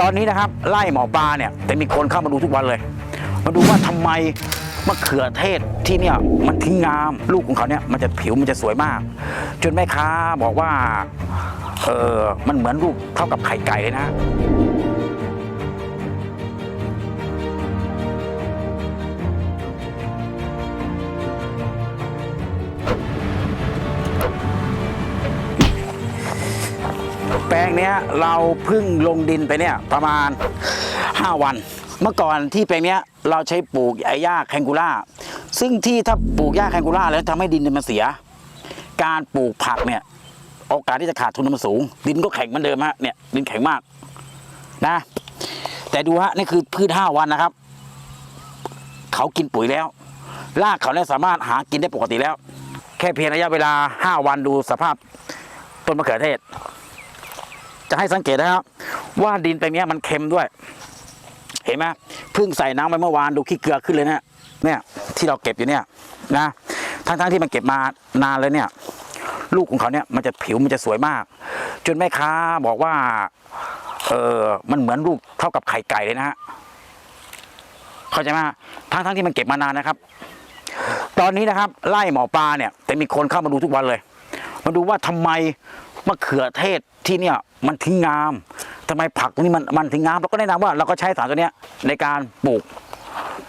ตอนนี้นะครับไล่หมอปลาเนี่ยแต่มีคนเข้ามาดูทุกวันเลย มาดูว่าทำไมมะเขือเทศที่เนี่ยมันทิ้งงาม ลูกของเขาเนี่ยมันจะผิวมันจะสวยมาก จนแม่ค้าบอกว่าเออมันเหมือนลูกเท่ากับไข่ไก่เลยนะ แปลงเนี้ยเราเพิ่งลงดินไปเนี่ยประมาณ 5 วัน เมื่อก่อนที่แปลงเนี้ยเราใช้ปลูกไอ้หญ้าแคนกูล่า ซึ่งที่ถ้าปลูกหญ้าแคนกูล่าแล้วทำให้ดินมันเสีย การปลูกผักเนี่ยโอกาสที่จะขาดทุนมันสูง ดินก็แข็งเหมือนเดิมฮะเนี่ยดินแข็งมากนะ แต่ดูฮะนี่คือพืช5วันนะครับ เขากินปุ๋ยแล้วรากเขาเนี่ยสามารถหากินได้ปกติแล้ว แค่เพียงระยะเวลา 5 วันดูสภาพต้นมะเขือเทศ จะให้สังเกตนะครับว่าดินแปลงเนี้ยมันเค็มด้วย เห็นไหมเพิ่งใส่น้ำไปเมื่อวานดูขี้เกลือขึ้นเลยเนี่ยเนี่ยที่เราเก็บอยู่เนี่ยนะทั้งๆที่มันเก็บมานานเลยเนี่ย ลูกของเขาเนี่ยมันจะผิวมันจะสวยมาก จนแม่ค้าบอกว่าเออมันเหมือนลูกเท่ากับไข่ไก่เลยนะฮะเข้าใจไหมทั้งทั้งๆที่มันเก็บมานานนะครับ ตอนนี้นะครับไล่หมอปลาเนี่ย แต่มีคนเข้ามาดูทุกวันเลย มาดูว่าทำไม มะเขือเทศที่เนี่ยมันทิ้งงามทำไมผักตรงนี้มันมันทิ้งงามเราก็แนะนำว่าเราก็ใช้สารตัวเนี้ยในการปลูก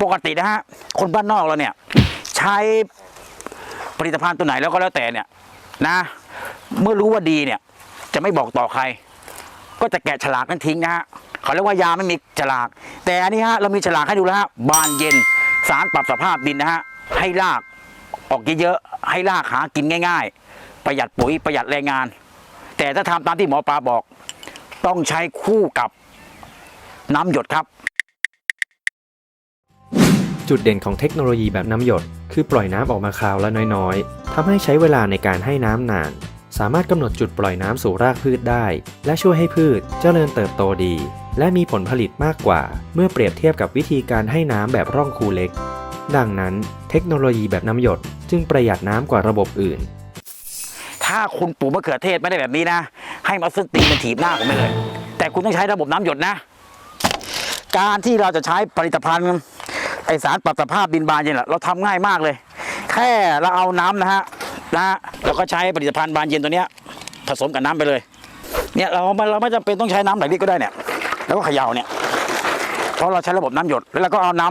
ปกตินะฮะคนบ้านนอกเราเนี่ยใช้ผลิตภัณฑ์ตัวไหนแล้วก็แล้วแต่เนี่ยนะ เมื่อรู้ว่าดีเนี่ยจะไม่บอกต่อใคร ก็จะแกะฉลากนั้นทิ้งนะฮะเขาเรียกว่ายาไม่มีฉลาก แต่อันนี้ฮะเรามีฉลากให้ดูแล้วฮะบานเย็นสารปรับสภาพดินนะฮะให้รากออกเยอะๆให้รากหากินง่าย ๆ ประหยัดปุ๋ยประหยัดแรงงาน แต่ถ้าทำตามที่หมอปลาบอก ต้องใช้คู่กับน้ำหยดครับ จุดเด่นของเทคโนโลยีแบบน้ำหยด คือปล่อยน้ำออกมาคราวละน้อยๆทำให้ใช้เวลาในการให้น้ำนาน สามารถกำหนดจุดปล่อยน้ำสู่รากพืชได้ และช่วยให้พืชเจริญเติบโตดี และมีผลผลิตมากกว่า เมื่อเปรียบเทียบกับวิธีการให้น้ำแบบร่องคูเล็ก ดังนั้น เทคโนโลยีแบบน้ำหยด จึงประหยัดน้ำกว่าระบบอื่น ถ้าคุณปลูกมะเขือเทศไม่ได้แบบนี้นะ ให้มาซึ่งตีนมาถีบหน้าผมไปเลย แต่คุณต้องใช้ระบบน้ำหยดนะ การที่เราจะใช้ผลิตภัณฑ์ไอสารปรับสภาพดินบานเย็นอะเราทำง่ายมากเลย แค่เราเอาน้ำนะฮะนะเราก็ใช้ผลิตภัณฑ์บานเย็นตัวเนี้ยผสมกับน้ำไปเลย เนี่ยเราไม่เราไม่จำเป็นต้องใช้น้ำไหลลิตรก็ได้เนี่ย แล้วก็เขย่าเนี่ย เพราะเราใช้ระบบน้ำหยด แล้วเราก็เอาน้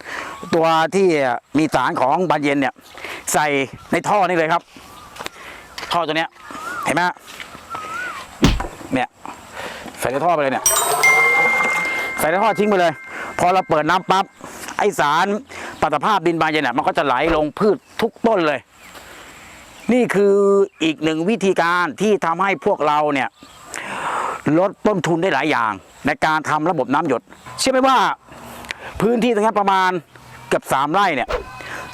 ำตัวที่มีสารของบานเย็นเนี่ยใส่ในท่อนี่เลยครับ ท่อตัวเนี้ยเห็นไหมเนี่ยใส่ในท่อไปเลยเนี่ยใส่ในท่อทิ้งไปเลย พอเราเปิดน้ำปั๊บไอสารปฏิภาพดินบานเย็นเนี่ยมันก็จะไหลลงพืชทุกต้นเลย นี่คืออีกหนึ่งวิธีการที่ทำให้พวกเราเนี่ยลดต้นทุนได้หลายอย่าง ในการทำระบบน้ำหยด เชื่อไหมว่าพื้นที่ตรงนี้ประมาณเกือบสามไร่เนี่ย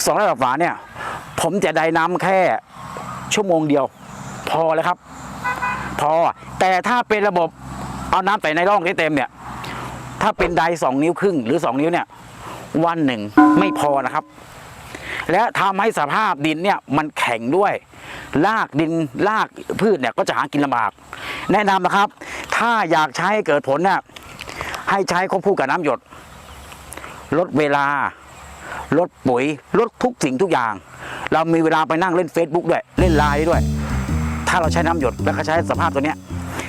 สองไร่กว่าเนี่ย ผมจะได้น้ำแค่ ชั่วโมงเดียว พอแล้วครับ พอแต่ถ้าเป็นระบบเอาน้ำใส่ในร่องให้เต็มเนี่ย ถ้าเป็นไดสองนิ้วครึ่งหรือสองนิ้วเนี่ย วันหนึ่งไม่พอนะครับ และทำให้สภาพดินเนี่ยมันแข็งด้วยรากดินรากพืชเนี่ยก็จะหากินลำบาก แนะนำนะครับ ถ้าอยากใช้ให้เกิดผลเนี่ยให้ใช้ควบคู่กับน้ำหยด ลดเวลา ลดปุ๋ย ลดทุกสิ่งทุกอย่าง เรามีเวลาไปนั่งเล่น Facebook ด้วย เล่นไลน์ด้วย ถ้าเราใช้น้ำหยดแล้วก็ใช้สภาพตัวเนี้ย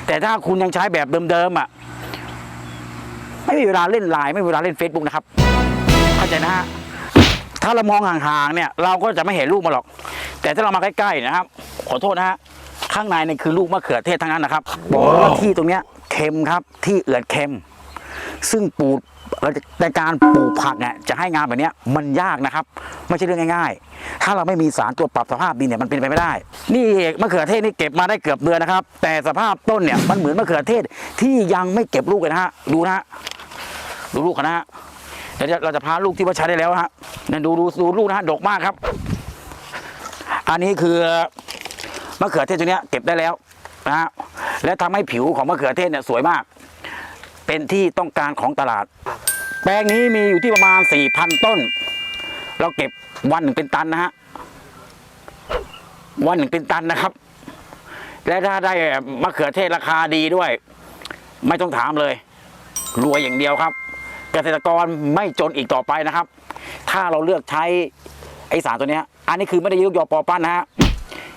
แต่ถ้าคุณยังใช้แบบเดิมๆอะไม่มีเวลาเล่นไลน์ไม่มีเวลาเล่น Facebook นะครับเข้าใจนะฮะถ้าเรามองห่างๆเนี่ยเราก็จะไม่เห็นลูกมาหรอก แต่ถ้าเรามาใกล้ๆนะครับ ขอโทษนะฮะข้างในเนี่ยคือลูกมะเขือเทศทั้งนั้นนะครับบอกว่าที่ตรงเนี้ยเค็มครับที่เอือดเค็ม ซึ่งปูด ในการปลูกผักเนี่ยจะให้งานแบบนี้มันยากนะครับ ไม่ใช่เรื่องง่าย ๆ ถ้าเราไม่มีสารตัวปรับสภาพดินเนี่ยมันเป็นไปไม่ได้ นี่มะเขือเทศนี่เก็บมาได้เกือบเดือนนะครับ แต่สภาพต้นเนี่ยมันเหมือนมะเขือเทศที่ยังไม่เก็บลูกเลยนะฮะดูนะฮะดูลูกนะฮะเดี๋ยวเราจะพาลูกที่ว่าใช้ได้แล้วฮะเนี่ยดูดูดูลูกนะฮะดกมากครับ อันนี้คือมะเขือเทศตัวเนี้ยเก็บได้แล้วนะฮะและทำให้ผิวของมะเขือเทศเนี่ยสวยมาก เป็นที่ต้องการของตลาด แปลงนี้มีอยู่ที่ประมาณ4,000ต้น เราเก็บวันหนึ่งเป็นตันนะฮะวันหนึ่งเป็นตันนะครับ และถ้าได้มะเขือเทศราคาดีด้วย ไม่ต้องถามเลยรวยอย่างเดียวครับ เกษตรกรไม่จนอีกต่อไปนะครับ ถ้าเราเลือกใช้ไอสารตัวนี้อันนี้คือไม่ได้ยกยอปอปั้นนะฮะ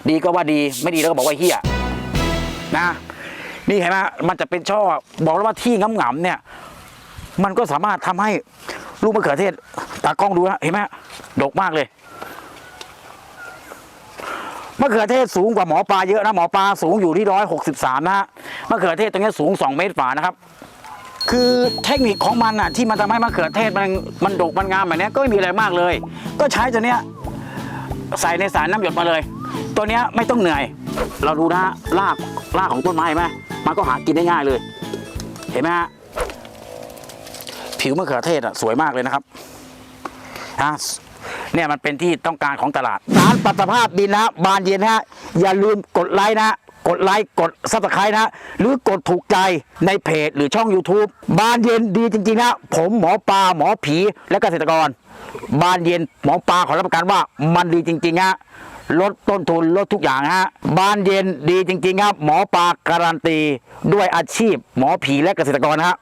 ดีก็ว่าดีไม่ดีแล้วก็บอกว่าเฮียนะ นี่เห็นไหมมันจะเป็นช่อบอกแล้วว่าที่งำๆเนี่ย มันก็สามารถทำให้ลูกมะเขือเทศตากล้องดูนะเห็นไหมดกมากเลยมะเขือเทศสูงกว่าหมอปลาเยอะนะหมอปลาสูงอยู่ที่ร้อยหกสิบสามนะฮะมะเขือเทศตรงนี้สูงสองเมตรฝ่านะครับ คือเทคนิคของมันอะที่มันทำให้มะเขือเทศมันมันดกมันงามแบบนี้ก็ไม่มีอะไรมากเลย ก็ใช้ตัวเนี้ยใส่ในสารน้ำหยดมาเลย ตัวเนี้ยไม่ต้องเหนื่อย เราดูนะรากรากของต้นไม้เห็นไหม มันก็หากินได้ง่ายเลย เห็นไหมฮะผิวมะเขือเทศอะสวยมากเลยนะครับฮะเนี่ยมันเป็นที่ต้องการของตลาดสารปรับสภาพดินนะบานเย็นฮะอย่าลืมกดไลค์นะกดไลค์กดซับสไครต์นะฮะหรือกดถูกใจในเพจหรือช่อง YouTube บานเย็นดีจริงๆนะผมหมอปลาหมอผีและเกษตรกร บานเย็นหมอปลาขอรับประกันว่ามันดีจริงๆฮะ ลดต้นทุนลดทุกอย่างฮะบ้านเย็นดีจริง ๆ ครับ หมอปลาการันตี ด้วยอาชีพหมอผีและเกษตรกรนะฮะ